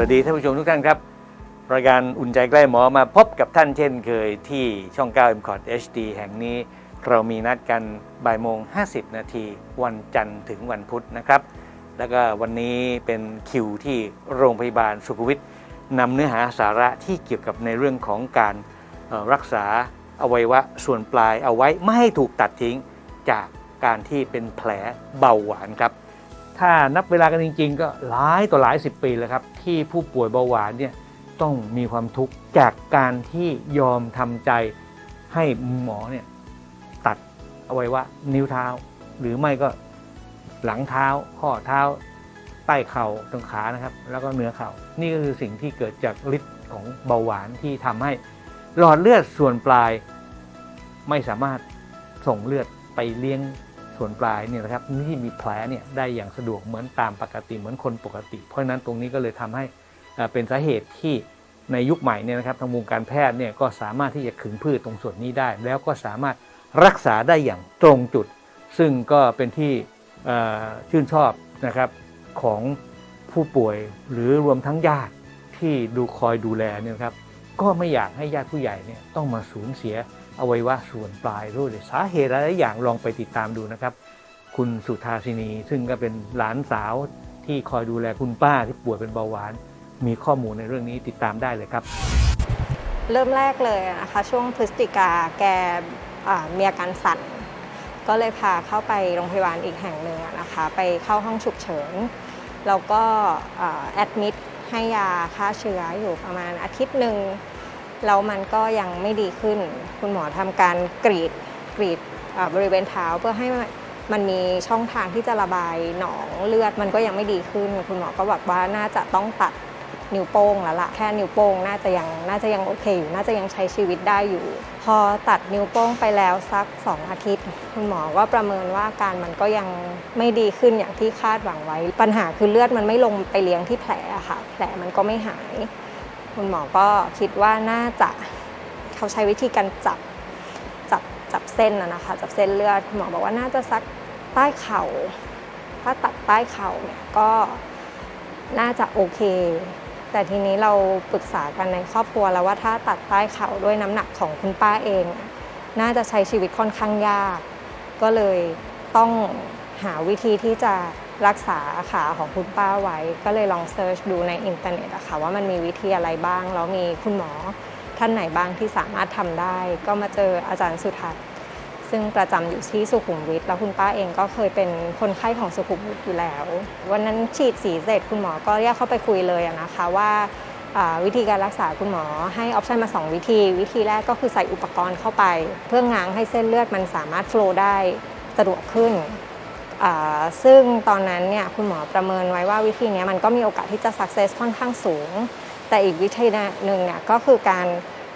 วัสดีท่านผู้ชมทุกท่านครับ รายการอุ่นใจใกล้หมอมาพบกับท่านเช่นเคยที่ช่อง9 m c o t HD แห่งนี้ เรามีนัดกันบ่ายโมง 50 นาทีวันจันทร์ถึงวันพุธนะครับ แล้วก็วันนี้เป็นคิวที่โรงพยาบาลสุขวิทนำเนื้อหาสาระที่เกี่ยวกับในเรื่องของการรักษาอวัยวะส่วนปลายเอาไว้ไม่ให้ถูกตัดทิ้งจากการที่เป็นแผลเบาหวานครับ ถ้านับเวลากันจริง ๆ ก็หลายต่อหลายสิบปีแล้วครับ ที่ผู้ป่วยเบาหวานเนี่ยต้องมีความทุกข์จากการที่ยอมทำใจให้หมอเนี่ยตัดอวัยวะนิ้วเท้า หรือไม่ก็หลังเท้า ข้อเท้า ใต้เข่าตรงขานะครับ แล้วก็เหนือเข่า นี่ก็คือสิ่งที่เกิดจากฤทธิ์ของเบาหวานที่ทำให้หลอดเลือดส่วนปลาย ไม่สามารถส่งเลือดไปเลี้ยง ส่วนปลายเนี่ยนะครับที่มีแผลเนี่ยได้อย่างสะดวกเหมือนตามปกติเหมือนคนปกติ เพราะฉะนั้นตรงนี้ก็เลยทำให้เป็นสาเหตุที่ในยุคใหม่เนี่ยนะครับทางวงการแพทย์เนี่ยก็สามารถที่จะขึงพืชตรงส่วนนี้ได้ แล้วก็สามารถรักษาได้อย่างตรงจุด ซึ่งก็เป็นที่ชื่นชอบนะครับของผู้ป่วยหรือรวมทั้งญาติที่ดูคอยดูแลเนี่ยครับก็ไม่อยากให้ญาติผู้ใหญ่เนี่ยต้องมาสูญเสีย อวัยวะส่วนปลายด้วยสาเหตุอะไรอย่างลองไปติดตามดูนะครับ คุณสุธาสินี ซึ่งก็เป็นหลานสาวที่คอยดูแลคุณป้าที่ป่วยเป็นเบาหวาน มีข้อมูลในเรื่องนี้ติดตามได้เลยครับ เริ่มแรกเลยนะคะช่วงพฤศจิกาแกมีอาการสั่นก็เลยพาเข้าไปโรงพยาบาลอีกแห่งหนึ่งนะคะไปเข้าห้องฉุกเฉินแล้วก็แอดมิดให้ยาฆ่าเชื้ออยู่ประมาณอาทิตย์หนึ่ง แล้วมันก็ยังไม่ดีขึ้น คุณหมอทำการกรีดกรีดบริเวณเท้าเพื่อให้มันมีช่องทางที่จะระบายหนองเลือดมันก็ยังไม่ดีขึ้น คุณหมอก็บอกว่าน่าจะต้องตัดนิ้วโป้งแล้วล่ะแค่นิ้วโป้งน่าจะยังน่าจะยังโอเคอยู่น่าจะยังใช้ชีวิตได้อยู่ พอตัดนิ้วโป้งไปแล้วสัก 2 อาทิตย์ คุณหมอก็ประเมินว่าการมันก็ยังไม่ดีขึ้นอย่างที่คาดหวังไว้ ปัญหาคือเลือดมันไม่ลงไปเลี้ยงที่แผลค่ะ แผลมันก็ไม่หาย คุณหมอก็คิดว่าน่าจะเขาใช้วิธีการจับจับจับเส้นนะนะคะ จับเส้นเลือดคุณหมอบอกว่าน่าจะสักใต้เข่า ถ้าตัดใต้เข่าเนี่ยก็น่าจะโอเค แต่ทีนี้เราปรึกษากันในครอบครัวแล้วว่าถ้าตัดใต้เข่าด้วยน้ำหนักของคุณป้าเอง น่าจะใช้ชีวิตค่อนข้างยาก ก็เลยต้องหาวิธีที่จะ รักษาขาของคุณป้าไว้ ก็เลยลองเซิร์ชดูในอินเทอร์เน็ตอะค่ะว่ามันมีวิธีอะไรบ้าง แล้วมีคุณหมอท่านไหนบ้างที่สามารถทำได้ ก็มาเจออาจารย์สุทัศน์ซึ่งประจำอยู่ที่สุขุมวิทแล้วคุณป้าเองก็เคยเป็นคนไข้ของสุขุมวิทอยู่แล้ว วันนั้นฉีดสีเสร็จคุณหมอก็เรียกเข้าไปคุยเลยนะคะว่าวิธีการรักษาคุณหมอให้ออปชันมา 2 วิธี วิธีแรกก็คือใส่อุปกรณ์เข้าไป เพื่อง้างให้เส้นเลือดมันสามารถโฟล์ได้สะดวกขึ้น ซึ่งตอนนั้นเนี่ยคุณหมอประเมินไว้ว่าวิธีนี้มันก็มีโอกาสที่จะ success ค่อนข้างสูง แต่อีกวิธีหนึ่งเนี่ยก็คือการ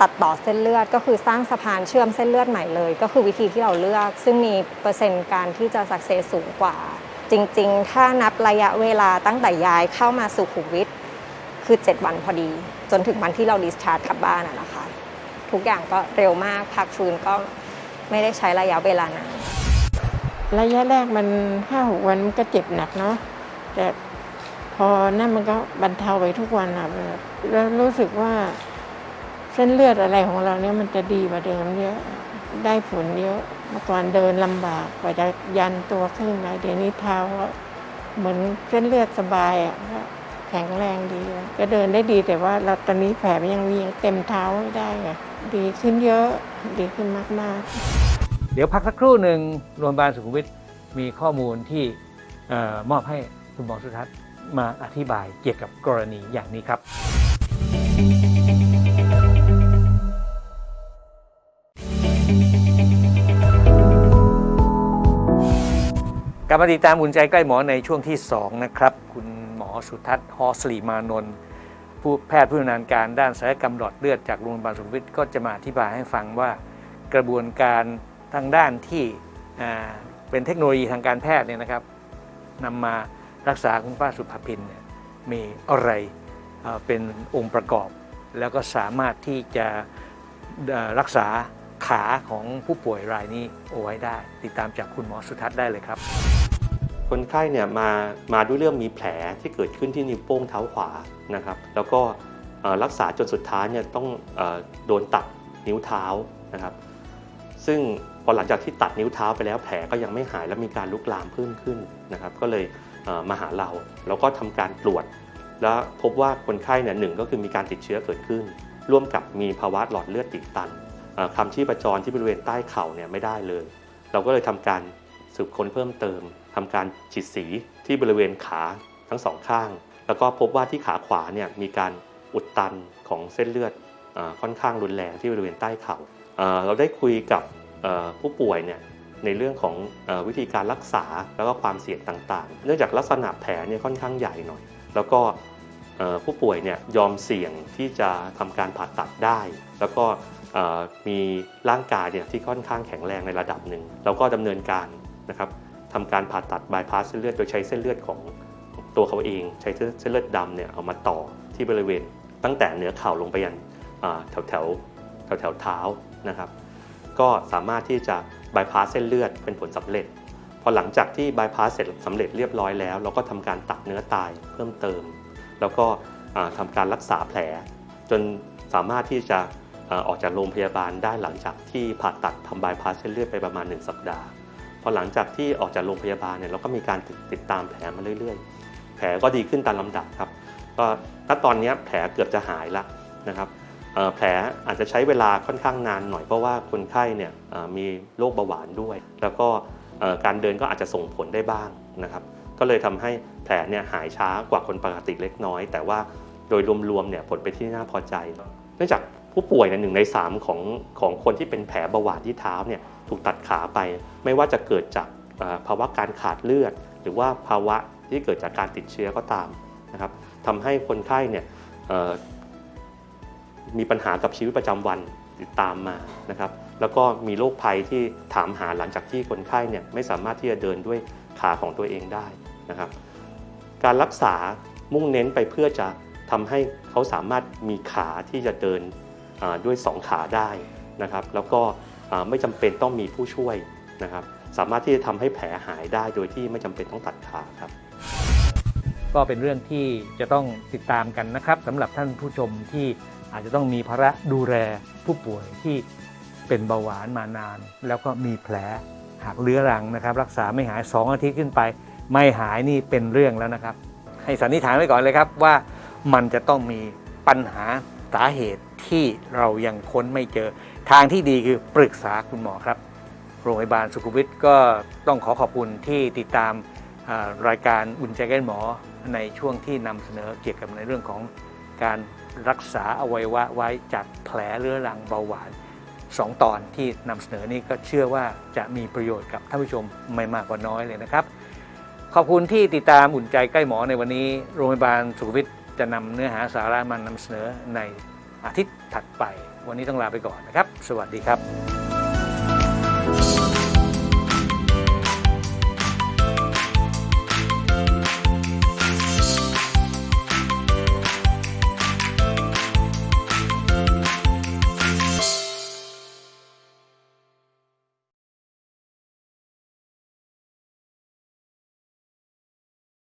ตัดต่อเส้นเลือดก็คือสร้างสะพานเชื่อมเส้นเลือดใหม่เลย ก็คือวิธีที่เราเลือก ซึ่งมีเปอร์เซ็นต์การที่จะ success สูงกว่า จริง ๆ ถ้านับระยะเวลาตั้งแต่ย้ายเข้ามาสู่ขุมวิทคือ 7 วันพอดี จนถึงวันที่เรา discharge กลับบ้านนะคะ ทุกอย่างก็เร็วมากพักฟื้นก็ไม่ได้ใช้ระยะเวลานาน ระยะแรกมันห้าหกวันมันก็เจ็บหนักเนาะแต่พอนั่นมันก็บรรเทาไปทุกวันอะแล้วรู้สึกว่าเส้นเลือดอะไรของเราเนี่ยมันจะดีกว่าเดิมเยอะได้ผลเยอะเมื่อก่อนเดินลำบากกว่าจะยันตัวขึ้นนะเดี๋ยวนี้เท้าก็เหมือนเส้นเลือดสบายอะก็แข็งแรงดีก็เดินได้ดีแต่ว่าเราตอนนี้แผลมันยังมีเต็มเท้าไม่ได้อะดีขึ้นเยอะ ดีขึ้นมากๆ เดี๋ยวพักสักครู่หนึ่งโรงพยาบาลสุขุมวิทมีข้อมูลที่มอบให้คุณหมอสุทัศน์มาอธิบายเกี่ยวกับกรณีอย่างนี้ครับ กลับมาติดตามอุ่นใจใกล้หมอในช่วงที่ 2 นะครับ คุณหมอสุทัศน์ฮอสลีมานนท์ผู้แพทย์ผู้ชำนาญการด้านศัลยกรรมหลอดเลือดจากโรงพยาบาลสุขุมวิทก็จะมาอธิบายให้ฟังว่ากระบวนการ ทางด้านที่เป็นเทคโนโลยีทางการแพทย์เนี่ยนะครับนำมารักษาคุณป้าสุภพินเนี่ยมีอะไรเป็นองค์ประกอบ แล้วก็สามารถที่จะรักษาขาของผู้ป่วยรายนี้เอาไว้ได้ ติดตามจากคุณหมอสุทัศน์ได้เลยครับ คนไข้เนี่ยมามาด้วยเรื่องมีแผลที่เกิดขึ้นที่นิ้วโป้งเท้าขวานะครับ แล้วก็รักษาจนสุดท้ายเนี่ยต้องอโดนตัดนิ้วเท้านะครับ ซึ่ง อหลังจากที่ตัดนิ้วเท้าไปแล้วแผลก็ยังไม่หายและมีการลุกลามเพิ่มขึ้นนะครับก็เลยเมาหาเราแล้วก็ทำการตรวจ แล้วพบว่าคนไข้เนี่ยหนึ่งก็คือมีการติดเชื้อเกิดขึ้น ร่วมกับมีภาวะหลอดเลือดติดตันคำชีพจรที่บริเวณใต้เข่าเนี่ยไม่ได้เลย เราก็เลยทำการสืบค้นเพิ่มเติมทำการฉีดสีที่บริเวณขาทั้งสองข้าง แล้วก็พบว่าที่ขาขวาเนี่ยมีการอุดตันของเส้นเลือดอค่อนข้างรุนแรงที่บริเวณใต้เข่าเอ่อเราได้คุยกับ ผู้ป่วยเนี่ยในเรื่องของอวิธีการรักษาแล้วก็ความเสี่ยงต่างๆ เนื่องจากลักษณะแผลเนี่ยค่อนข้างใหญ่หน่อย แล้วก็ผู้ป่วยเนี่ยยอมเสี่ยงที่จะทำการผ่าตัดได้ แล้วก็มีร่างกายเนี่ยที่ค่อนข้างแข็งแรงในระดับหนึ่งเราก็ดำเนินการนะครับทำการผ่าตัดบายพาสเส้นเลือดโดยใช้เส้นเลือดของตัวเขาเอง ใช้เส้นเลือดดำเนี่ยเอามาต่อที่บริเวณตั้งแต่เหนือเข่าลงไปยันแถวแถวแถวแถวเท้านะครับ ก็สามารถที่จะบายพาสเส้นเลือดเป็นผลสำเร็จ พอหลังจากที่บายพาสเสร็จสำเร็จเรียบร้อยแล้ว เราก็ทำการตัดเนื้อตายเพิ่มเติม แล้วก็ทำาการรักษาแผล จนสามารถที่จะออกจากโรงพยาบาลได้หลังจากที่ผ่าตัดทำบายพาสเส้นเลือดไปประมาณ 1 สัปดาห์ พอหลังจากที่ออกจากโรงพยาบาลเนี่ยเราก็มีการติดตดตามแผลมาเรื่อยๆ แผลก็ดีขึ้นตามลำดับครับ ก็ณตอนนี้แผลเกือบจะหายแล้วนะครับ แผลอาจจะใช้เวลาค่อนข้างนานหน่อยเพราะว่าคนไข้เนี่ยมีโรคเบาหวานด้วย แล้วก็การเดินก็อาจจะส่งผลได้บ้างนะครับ ก็เลยทำให้แผลเนี่ยหายช้ากว่าคนปกติเล็กน้อย แต่ว่าโดยรวมๆเนี่ยผลไปนที่น่าพอใจ เนื่องจากผู้ป่วยเนี่ยหนึ่งในสามของของคนที่เป็นแผลเบาหวานที่เท้าเนี่ยถูกตัดขาไป ไม่ว่าจะเกิดจากภาวะการขาดเลือด หรือว่าภาวะที่เกิดจากการติดเชื้อก็ตามนะครับทำให้คนไข้เนี่ย มีปัญหากับชีวิตประจำวันติดตามมานะครับแล้วก็มีโรคภัยที่ถามหาหลังจากที่คนไข้เนี่ยไม่สามารถที่จะเดินด้วยขาของตัวเองได้นะครับ การรักษามุ่งเน้นไปเพื่อจะทำให้เขาสามารถมีขาที่จะเดินด้วยสองขาได้นะครับ แล้วก็ไม่จำเป็นต้องมีผู้ช่วยนะครับ สามารถที่จะทำให้แผลหายได้โดยที่ไม่จำเป็นต้องตัดขาครับก็เป็นเรื่องที่จะต้องติดตามกันนะครับสำหรับท่านผู้ชมที่ อาจจะต้องมีภาระดูแลผู้ป่วยที่เป็นเบาหวานมานาน แล้วก็มีแผลหักเรื้อรังนะครับ รักษาไม่หาย 2 อาทิตย์ขึ้นไป ไม่หายนี่เป็นเรื่องแล้วนะครับ ให้สันนิษฐานไว้ก่อนเลยครับว่ามันจะต้องมีปัญหาสาเหตุที่เรายังค้นไม่เจอ ทางที่ดีคือปรึกษาคุณหมอครับ โรงพยาบาลสุขุมวิทก็ต้องขอขอบคุณที่ติดตามรายการอุ่นใจแก้หมอในช่วงที่นำเสนอเกี่ยวกับในเรื่องของการ รักษาอวัยวะไว้จากแผลเรื้อรังเบาหวาน2ตอนที่นำเสนอนี้ก็เชื่อว่าจะมีประโยชน์กับท่านผู้ชมไม่มากกว่าน้อยเลยนะครับ ขอบคุณที่ติดตามอุ่นใจใกล้หมอในวันนี้ โรงพยาบาลสุขวิทจะนำเนื้อหาสาระมานำเสนอในอาทิตย์ถัดไป วันนี้ต้องลาไปก่อนนะครับ สวัสดีครับ